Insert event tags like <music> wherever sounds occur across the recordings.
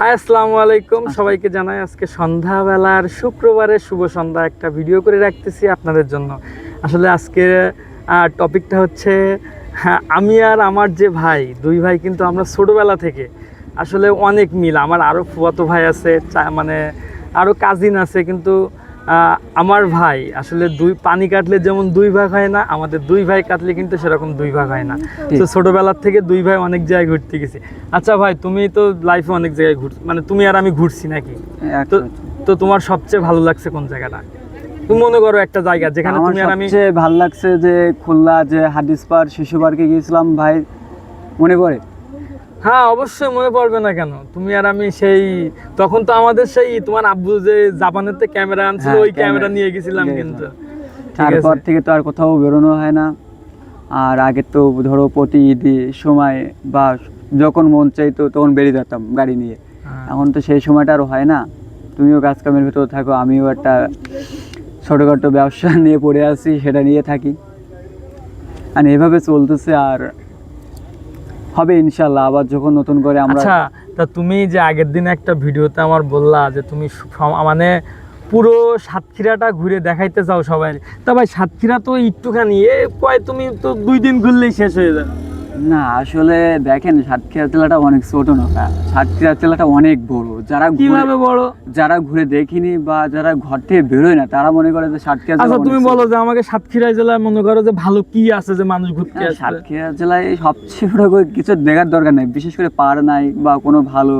High আসসালামু আলাইকুম। সবাইকে জানাই আজকে সন্ধ্যাবেলার শুক্রবারের শুভ সন্ধ্যা। একটা ভিডিও করে রাখতেছি আপনাদের জন্য। আসলে আজকে টপিকটা হচ্ছে হ্যাঁ, আমি আর আমার যে ভাই দুই ভাই কিন্তু আমরা ছোটোবেলা থেকে আসলে অনেক মিল। আমার আরও ফুয়াতো ভাই আছে মানে আরও কাজিন আছে কিন্তু আমার ভাই আসলে দুই পানি কাটলে যেমন দুই ভাগ হয় না আমাদের দুই ভাই কাটলে কিন্তু সেরকম দুই ভাগ হয় না। তো ছোটবেলার থেকে দুই ভাই অনেক জায়গায় ঘুরতে গেছি। আচ্ছা ভাই তুমি তো লাইফে অনেক জায়গায় ঘুর মানে তুমি আর আমি ঘুরছি নাকি? তো তো তোমার সবচেয়ে ভালো লাগছে কোন জায়গাটা? তুমি মনে করো একটা জায়গা যেখানে তুমি আর আমি ভালো লাগছে যে খুলনা যে হাদিস পার্ক শিশু পার্কে গিয়েছিলাম ভাই মনে পড়ে? হ্যাঁ অবশ্যই মনে পড়বে না কেন? তুমি আর আমি সেই তখন তো আমাদের সেই তোমার আব্বু যে জাপানেতে ক্যামেরা আনছিল হ্যাঁ, ওই ক্যামেরা নিয়ে গেছিলাম কিন্তু। তারপর থেকে তো আর কোথাও বেরোনো হয় না। আর আগে তো ধরো প্রতি ঈদে সময় বা যখন মন চাইতো তখন বেরিয়ে যেতাম গাড়ি নিয়ে। হ্যাঁ। এখন তো সেই সময়টা আর হয় না। তুমিও কাজ কামের ভিতর থাকো আমিও একটা ছোটোখাটো ব্যবসা <laughs> নিয়ে পড়ে আছি সেটা নিয়ে থাকি। আর এভাবে চলতেছে আর হবে ইনশাল্লাহ আবার যখন নতুন করে আমরা আচ্ছা তা তুমি যে আগের দিন একটা ভিডিওতে আমার বললা যে তুমি মানে পুরো সাতক্ষীরাটা ঘুরে দেখাইতে চাও সবাই। তা ভাই, সাতক্ষীরা তো একটুখানি, এ কয় তুমি তো দুই দিন ঘুরলেই শেষ হয়ে যাবে। না আসলে দেখেন সাতক্ষীরা জেলাটা অনেক ছোট না। সাতক্ষীরা জেলাটা অনেক বড়। যারা কীভাবে বড়? যারা ঘুরে দেখিনি বা যারা ঘর থেকে বেরোয় না তারা মনে করে যে সাতক্ষীরা জেলা আচ্ছা তুমি। বলো যে আমাকে সাতক্ষীরা জেলায় মনে করো যে ভালো কি আছে যে মানুষ ঘুরতে হ্যাঁ, আসবে? সাতক্ষীরা জেলায় সবচেয়ে বড় কিছু দেখার দরকার নাই। বিশেষ করে পাহাড় নাই বা কোনো ভালো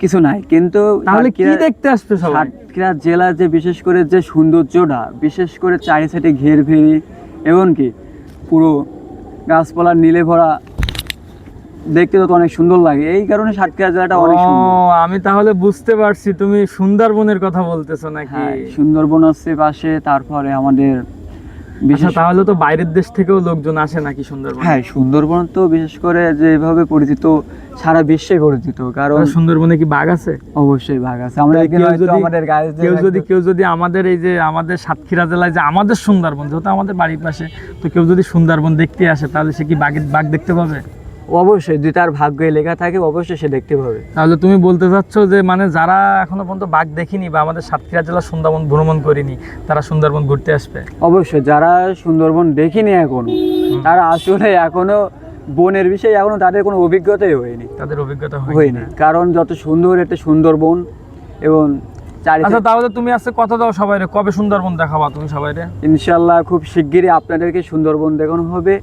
কিছু নাই। কিন্তু তাহলে কি সাতক্ষীরা- দেখতে আসবে সাতক্ষীরা জেলা যে বিশেষ করে যে সৌন্দর্যটা বিশেষ করে চারি সাইডে ঘের ভেরি এবং কি পুরো গাছপালা নীলে ভরা। দেখতে তো অনেক সুন্দর লাগে। এই কারণে সাতক্ষীরা জেলাটা অনেক সুন্দর। আমি তাহলে বুঝতে পারছি তুমি সুন্দরবনের কথা বলতেছো নাকি? হ্যাঁ সুন্দরবন আছে পাশে তারপরে আমাদের বিশেষ তাহলে তো বাইরের দেশ থেকেও লোকজন আসে নাকি সুন্দরবন? হ্যাঁ সুন্দরবন তো বিশেষ করে যেভাবে পরিচিত সারা বিশ্বে পরিচিত কারণ সুন্দরবনে কি বাঘ আছে? অবশ্যই বাঘ আছে। আমরা আমাদের কেউ যদি কেউ যদি আমাদের এই যে আমাদের সাতক্ষীরা জেলায় যে আমাদের সুন্দরবন যেহেতু আমাদের বাড়ির পাশে তো কেউ যদি সুন্দরবন দেখতে আসে তাহলে সে কি বাঘের বাঘ দেখতে পাবে? অবশ্যই যদি তার ভাগ্যে লেখা থাকে অবশ্যই সে দেখতে পাবে। তাহলে তুমি বলতে চাচ্ছ যে মানে যারা এখনও পর্যন্ত বাঘ দেখিনি বা আমাদের সাতক্ষীরা জেলা সুন্দরবন ভ্রমণ করিনি তারা সুন্দরবন ঘুরতে আসবে? অবশ্যই যারা সুন্দরবন দেখিনি এখনও তারা আসলে এখনও বনের বিষয়ে এখনও তাদের কোনো অভিজ্ঞতাই হয়নি। তাদের অভিজ্ঞতা হয়নি না। কারণ যত সুন্দর একটা সুন্দরবন এবং আচ্ছা তাহলে তুমি আজকে কথা দাও সবাই কবে সুন্দরবন দেখাবা তুমি সবাই ইনশাল্লাহ খুব শিগগিরই আপনাদেরকে সুন্দরবন দেখানো হবে।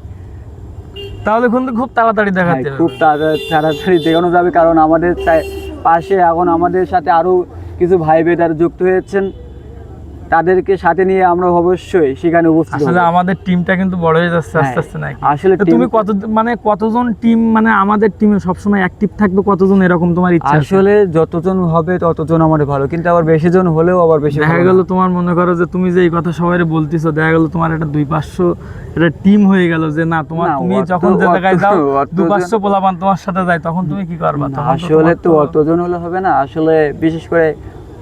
তাহলে কিন্তু খুব তাড়াতাড়ি হ্যাঁ, দেখাতে খুব তাড়াতাড়ি দেখানো যাবে কারণ আমাদের পাশে এখন আমাদের সাথে আরও কিছু ভাই বেটার যুক্ত হয়েছেন। তাদেরকে সাথে নিয়ে আমরা অবশ্যই সেখানে উপস্থিত আসলে আমাদের টিমটা কিন্তু বড় হয়ে যাচ্ছে আস্তে হ্যাঁ, আস্তে নাকি? আসলে তুমি কত মানে কতজন টিম মানে আমাদের টিমে সবসময় অ্যাক্টিভ থাকবে কতজন এরকম তোমার ইচ্ছা আসলে যতজন হবে ততজন আমাদের ভালো। কিন্তু আবার বেশি জন হলেও আবার বেশি দেখা গেল তোমার মনে করো যে তুমি যে এই কথা সবাই বলতেছো দেখা গেল তোমার একটা দুই পাঁচশো একটা টিম হয়ে গেল যে না তোমার তুমি যখন যে জায়গায় যাও অত- দু পাঁচশো পোলাপান তোমার সাথে যায় তখন তুমি কি করবা? আসলে তো অতজন হলে হবে না। আসলে বিশেষ করে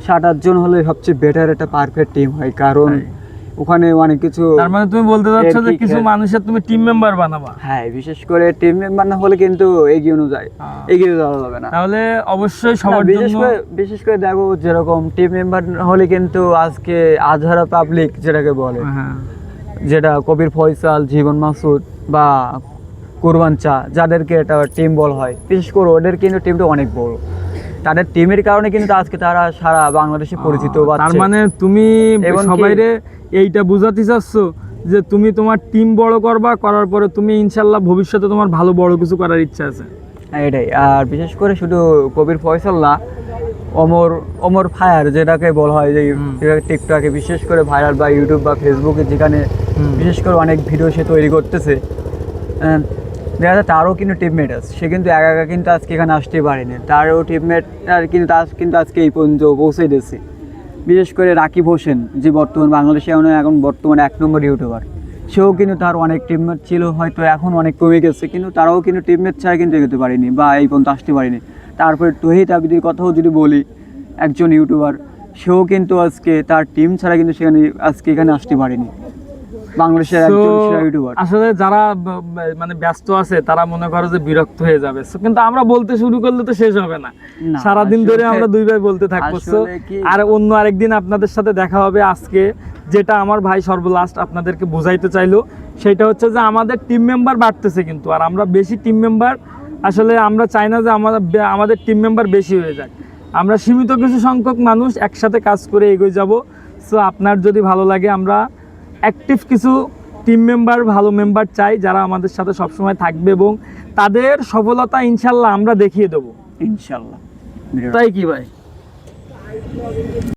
সাত আটজন হলে সবচেয়ে বেটার একটা পারফেক্ট টিম হয় কারণ ওখানে অনেক কিছু তার মানে তুমি বলতে চাচ্ছ যে কিছু মানুষের তুমি টিম মেম্বার বানাবা? হ্যাঁ বিশেষ করে টিম মেম্বার না হলে কিন্তু এগিয়ে যায় হ্যাঁ। এগিয়ে যাওয়া যাবে না। তাহলে অবশ্যই সবার বিশেষ করে বিশেষ করে দেখো যেরকম টিম মেম্বার হলে কিন্তু আজকে আজহারা পাবলিক যেটাকে বলে হ্যাঁ। যেটা কবির ফয়সাল জীবন মাসুদ বা কুরবান চা যাদেরকে এটা টিম বল হয় বিশেষ করে ওদের কিন্তু টিমটা অনেক বড়। তাদের টিমের কারণে কিন্তু আজকে তারা সারা বাংলাদেশে পরিচিত তার মানে তুমি সবাইরে এইটা বুঝাতে চাচ্ছ যে তুমি তোমার টিম বড় করবা করার পরে তুমি ইনশাল্লাহ ভবিষ্যতে তোমার ভালো বড় কিছু করার ইচ্ছা আছে। হ্যাঁ, এটাই। আর বিশেষ করে শুধু কবির ফয়সাল না অমর অমর ফায়ার যেটাকে বলা হয় যে টিকটকে বিশেষ করে ভাইরাল বা ইউটিউব বা ফেসবুকে যেখানে বিশেষ করে অনেক ভিডিও সে তৈরি করতেছে। দেখা যায় তারও কিন্তু টিমমেট আছে। সে কিন্তু একা একা কিন্তু আজকে এখানে আসতে পারেনি। তারও টিমমেট আর কিন্তু তার কিন্তু আজকে এই পর্যন্ত পৌঁছে দিয়েছে। বিশেষ করে রাকিব হোসেন, যে বর্তমান বাংলাদেশে এখন বর্তমানে এক নম্বর ইউটিউবার সেও কিন্তু তার অনেক টিমমেট ছিল, হয়তো এখন অনেক কমে গেছে, কিন্তু তারাও কিন্তু টিমমেট ছাড়া কিন্তু এগোতে পারেনি বা এই পর্যন্ত আসতে পারেনি। তারপরে তহিদ আবিদের কথাও যদি বলি, একজন ইউটিউবার সেও কিন্তু আজকে তার টিম ছাড়া কিন্তু সেখানে, আজকে এখানে আসতে পারেনি। বাংলাদেশের একজন সেরা ইউটিউবার আসলে যারা মানে ব্যস্ত আছে তারা মনে করে যে বিরক্ত হয়ে যাবে। কিন্তু আমরা বলতে শুরু করলে তো শেষ হবে না। ধরে আমরা দুই ভাই বলতে থাকব। আর অন্য আরেকদিন আপনাদের সাথে দেখা হবে আজকে যেটা আমার ভাই সর্বলাস্ট আপনাদেরকে বোঝাইতে চাইলো। সেটা হচ্ছে যে আমাদের টিম মেম্বার বাড়তেছে কিন্তু আর আমরা বেশি টিম মেম্বার আসলে আমরা চাই না যে আমাদের আমাদের টিম মেম্বার বেশি হয়ে যায় আমরা সীমিত কিছু সংখ্যক মানুষ একসাথে কাজ করে এগিয়ে যাব। সো আপনার যদি ভালো লাগে আমরা অ্যাক্টিভ কিছু টিম মেম্বার ভালো মেম্বার চাই যারা আমাদের সাথে সবসময় থাকবে এবং তাদের সফলতা ইনশাল্লাহ আমরা দেখিয়ে দেবো। ইনশাল্লাহ। তাই কি ভাই?